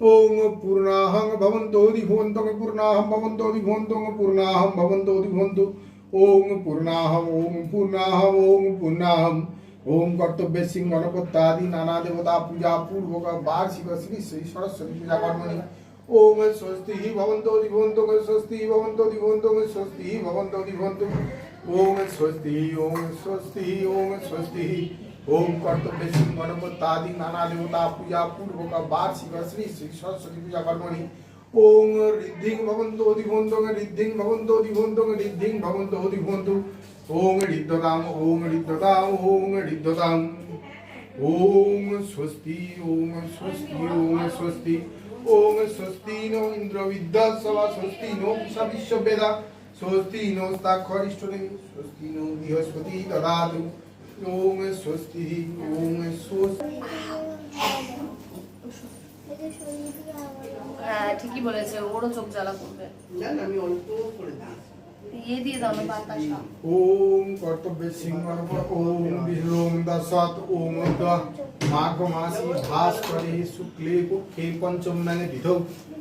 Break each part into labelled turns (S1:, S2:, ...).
S1: ওং পূর্ণাহং ভবন্তো দিভন্তং পূর্ণাহং ভবন্তো দিভন্তং পূর্ণাহং ভবন্তো দিভন্তু ওং পূর্ণাহং ওং পূর্ণাহং ওং পূর্ণাহং ওম কর্তব্যে সিং গণপত্যাদি নানা দেবতা পূজা পূর্বক বার্ষিক শ্রী শ্রী সরস্বতী পূজা কর্মণি ওম স্বস্তি ভবন্তো দিভন্ত স্বস্তি ভবন্তো দিভন্ত স্বস্তি ভবন্তো দিভন্ত ওম স্বস্তি ওম স্বস্তি ওম স্বস্তি ওম কর্তব্যে সিং গণপত্যাদি নানা দেবতা পূজা পূর্বক বার্ষিক শ্রী শ্রী সরস্বতী পূজা কর্মণি ওং ঋদ্ধিং ভবন্তো দিভন্ত ঋদ্ধিং ভবন্তো দিভন্ত ঋদ্ধিং ভবন্তো দিভন্ত ওং ঋদ্ধতাম ওং ঋদ্ধতাম ওং ঋদ্ধতাম ওং স্বস্তি ওং স্বস্তি ওং স্বস্তি ওং স্বস্তি নো ইন্দ্র বিদ্যাসভা স্বস্তি নো পূষা বিশ্ববেদা স্বস্তি নো স্তাক্ষরিষ্ঠতে স্বস্তি নো বৃহস্পতি দদাতু ওং স্বস্তি ওং স্বস্তি
S2: হ্যাঁ ঠিকই বলেছে ওরও চোখ জ্বালা করবে।
S3: না না, আমি অল্প করে
S2: ইয়ে
S1: ওম কর্তব্যে সিংহ ওম বিষ্ণুম দশত ওম মাঘ মাসি ভাস্করে শুক্লে পক্ষে পঞ্চম নানে বিধৌ।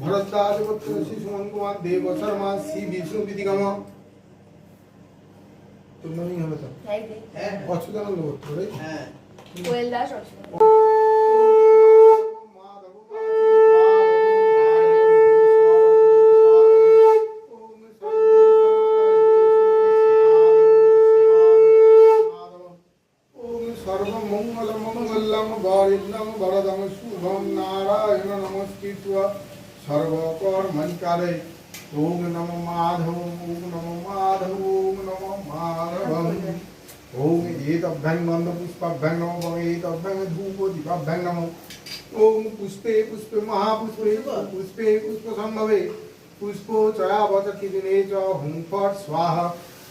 S1: ভরদ্বাজ পুত্র শিশুমন কুমার দেব শর্মা শ্রী বিষ্ণু বিধিগম তোর নামই হবে তো
S3: হ্যাঁ
S1: অচ্যুতানন্দ গোত্র রাইট
S3: হ্যাঁ
S2: কোয়েল দাস অর্চনা
S1: সর্বমঙ্গল মঙ্গলম গরিন্দম বরদম শুভম নারায়ণ নমস্কৃত্য সর্বকর্মণিকারে ওম নম মাধব ওম নম মাধব ওম নম মাধবম ওম এতভ্যাং গন্ধ পুষ্পাভ্যাং নম বং এতভ্যাং ধূপ দীপাভ্যাং নম ওম পুষ্পে পুষ্পে মহাপুষ্পে পুষ্পে পুষ্প সম্ভবে পুষ্প চয়াবচ কিদিনে চ হুং ফট স্বাহা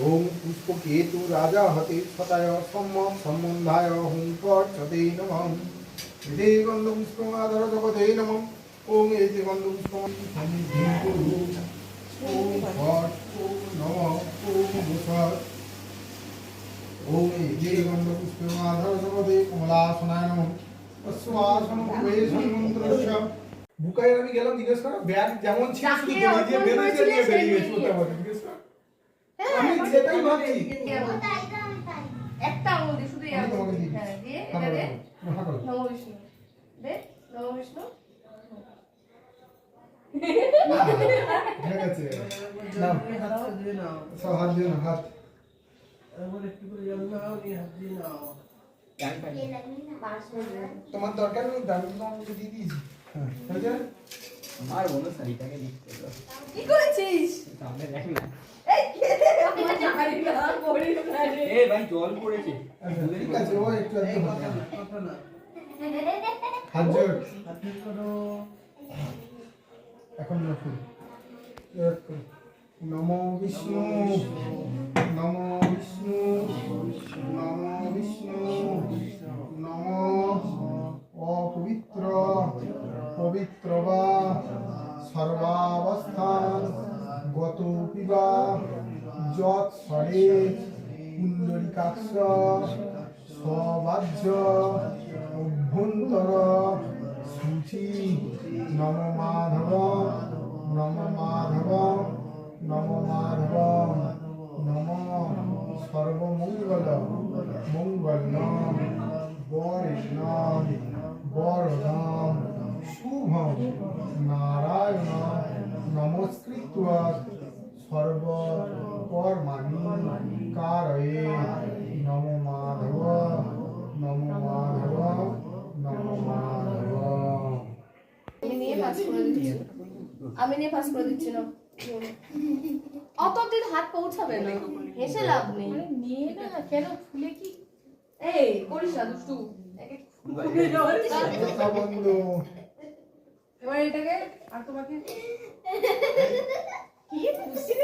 S1: ওম পুষ্প কেতু রাজা হতে ছটায় সম্যম সম্বন্ধায় হুং ছতে নমঃ ওম কমলাসনায় প্রবেশন মন্ত্রস্য বুকায় আমি গেলাম জিজ্ঞেস করো ব্যাগ যেমন ছিল শুধু নিয়ে বেরিয়ে গেছে ওটা বলো, জিজ্ঞেস করো আমি সেটাই ভাবছি
S2: একটা আঙুল দিয়ে শুধু এই আঙুল দিয়ে। হ্যাঁ দিয়ে। নম বিষ্ণু দে নম বিষ্ণু
S1: ঠিক আছে। নাও।
S3: হাত দিয়ে নাও
S1: সব হাত দিয়ে নাও, হাত।
S3: এবার একটু করে জল নাও নিয়ে হাত দিয়ে নাও
S1: তোমার দরকার নেই দামি তো দিয়ে দিয়েছি। হ্যাঁ। হয়েছে
S4: আমার বন্ধু শাড়িটাকে লিখতে
S2: কি করেছিস?
S4: সামনে দেখ না।
S2: এই
S4: ভাই জল পড়েছে।
S1: আচ্ছা ঠিক আছে ও একটু হাত
S3: না, কথা না।
S1: হাত জোর
S3: করো।
S1: এখন রাখুন নমো বিষ্ণু নমো বিষ্ণু নমো বিষ্ণু, নমো অপবিত্র, পবিত্র বা সর্বাবস্থান গত পিবা যৎ স্বরে কুণ্ডলিকাক্ষ সবাহ্য সর্বমঙ্গল মঙ্গল নাম বরেণ্য বরদম, শুভম নারায়ণ নমস্কৃত সর্বকর্মাণি কারয়ে, নম মাধব নম মাধব নম মাধব।
S2: আমি নিয়ে করে দিচ্ছি। আমি নিয়ে পাস করে দিচ্ছি না অত হাত পৌঁছাবে না। হেসে লাভ নেই।
S5: নিয়ে না কেন ফুলে কি?
S2: এই করিস না দুষ্টু।
S5: এবার এটাকে আর তোমাকে
S2: কি খুশি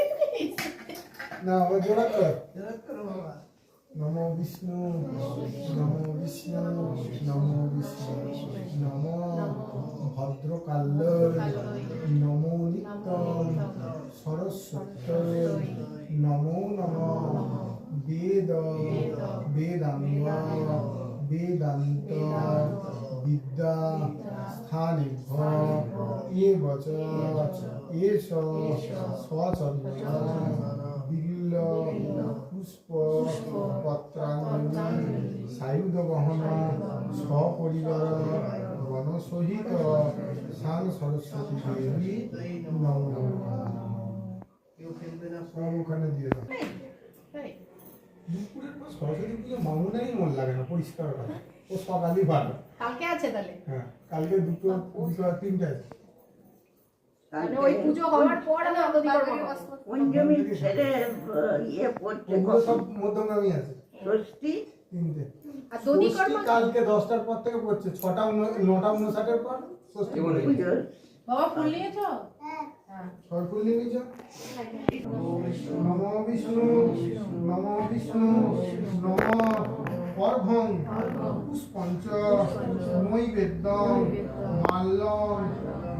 S1: না ও জোড়া কর।
S3: জোর করো বাবা।
S1: নমো বিষ্ণু। নমো বিষ্ণু নমো বিষ্ণু নমো ভদ্রকাল্য নমো নিত্যম সরস্বত নমো নম বেদ বেদাঙ্গ বেদান্ত বিদ্যা স্থানে এ বচ এষ সচন্দন বিল্ল পুষ্প সায়ুধ বহন সপরিবার গণসহিত সাং সরস্বতী দেবী নম ওখানে দিয়ে দাও সরস্বতী পুজো মামুনাই মন লাগে না পরিষ্কার ও সকালই ভালো
S5: কালকে আছে তাহলে?
S1: হ্যাঁ কালকে দুটো দুটো তিনটে আছে।
S5: ওই পুজো হওয়ার পর আমি নদী
S2: কাল
S5: করব
S2: থেকে পাস করতে-
S6: পঞ্চমী ছেড়ে ইয়ে পড়ছে
S1: সব মধ্যমগ্রামী আছে।
S6: ষষ্ঠী?
S1: তিনটে।
S5: আর দধি
S1: ষষ্ঠী
S5: কর্ম
S1: কালকে দশটার পর থেকে পড়ছে ছটা নটা উনষাটের পর ষষ্ঠী
S4: জীবনে।
S1: পড়বে।
S6: পুজোর।
S5: বাবা ফুল নিয়েছ?
S1: ছয় ফুল নিয়ে নিয়েছো? নম বিষ্ণু নম বিষ্ণু নম অর্ঘং পুষ্পঞ্চ নৈবেদ্যং মাল্যং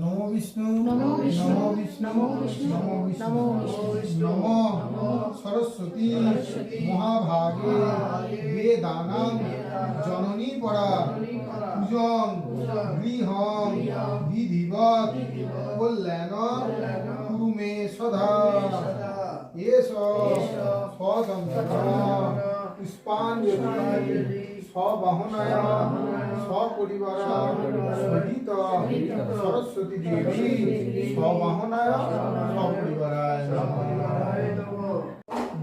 S1: নম
S3: বিষ্ণু। নম বিষ্ণু। নম বিষ্ণু।
S1: নম বিষ্ণু। নম সরস্বতী। মহাভাগে। বেদানাং জননী পরা পূজন গৃহং। বিধিবৎ। কল্যাণ। সদা। এস স্বতন্ত্র পুষ্পাঞ্জলি স্ববাহনায় সপরিবার সহিত সরস্বতী দেবী স্ববাহনায় সপরিবারায়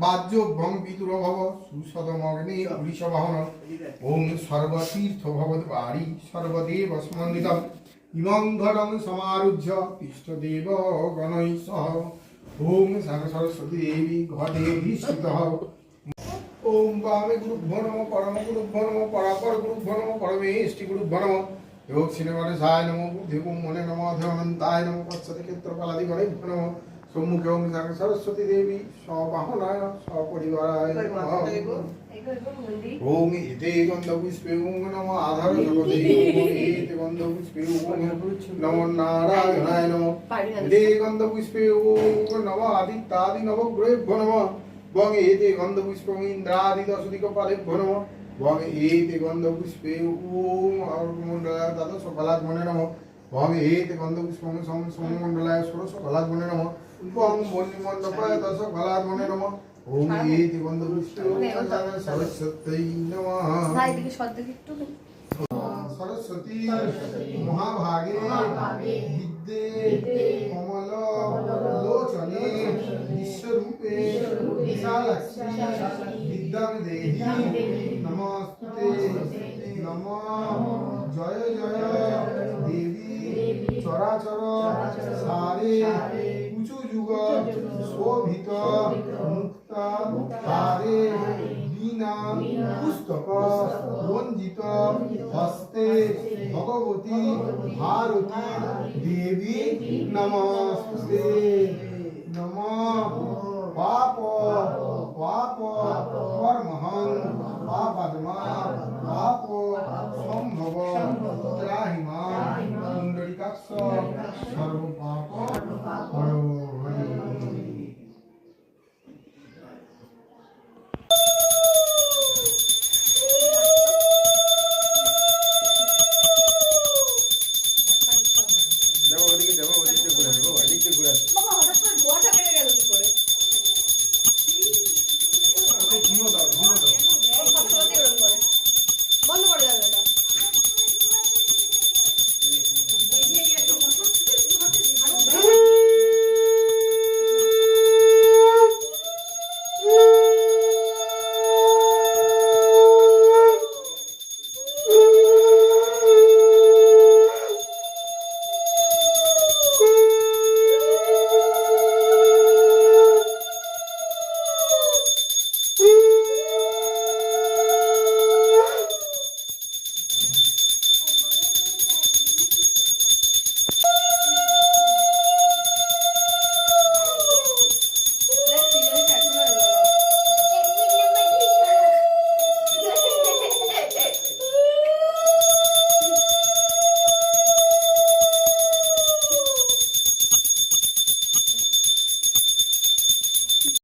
S1: বাহ্য ভং বিদুর ভব সুসদমগ্নি বৃষবাহন ওম সর্বতীর্থ ভবদ বাড়ি সর্বদেব সমন্বিতম ইমং ঘটং সমারুহ্য তিষ্ঠদেব গণৈ সহ ওম সাগর সরস্বতী দেবী, ঘটে অধিষ্ঠিত ওম বামে গুরুভ্যো নম পরম গুরুভ্যো নম পরাপর গুরুভ্যো নম পরমেষ্টি গুরুভ্যো নম। সায় নম বুদ্ধি মনে নম नमो নম পশ্চাতে ক্ষেত্রপালাদি গণে নম। সম্মুখে ওম সাং সরস্বতী দেবী স্ববাহনায় সপরিবারায় ওং এতে গন্ধপুষ্পে ওং নম। আধার জগতে এতে গন্ধপুষ্পে ওং নম। নারায়ণায় নম। এতে গন্ধপুষ্পে ওং নম। আদিত্যাদি নবগ্রহেভ্যো নম। বং এতে গন্ধপুষ্পং ইন্দ্রাদি দশদিক পালেভ্যো নম। বং এতে গন্ধপুষ্পে ওং অর্কমণ্ডলায় দ্বাদশ ফলাগ্মনে নম। এতে গন্ধপুষ্পং সম সমমণ্ডলায় ষোড়শ ফলাগ্মনে নম। বং বন্যমণ্ডপায় দশ ফলাগ্মনে নম। ওম এতে গন্ধপুষ্পে সরস্বতী নমঃ। সরস্বতী মহাভাগে বিদ্যে কমল লোচনে বিশ্বরূপে বিশালাক্ষী বিদ্যাং দেহি নমস্তে নম। জয় জয়। দেবী চরাচর সারে উঁচু যুগ শোভিত মুক্তা হারে বীণা পুস্তক রঞ্জিত হস্তে ভগবতী ভারতী দেবী নমস্তে নম পাপ পাপ কর্মহং পাপাদমা পাপ সম্ভব ত্রাহিমা কুণ্ডলিকাক্ষ সর্ব পাপ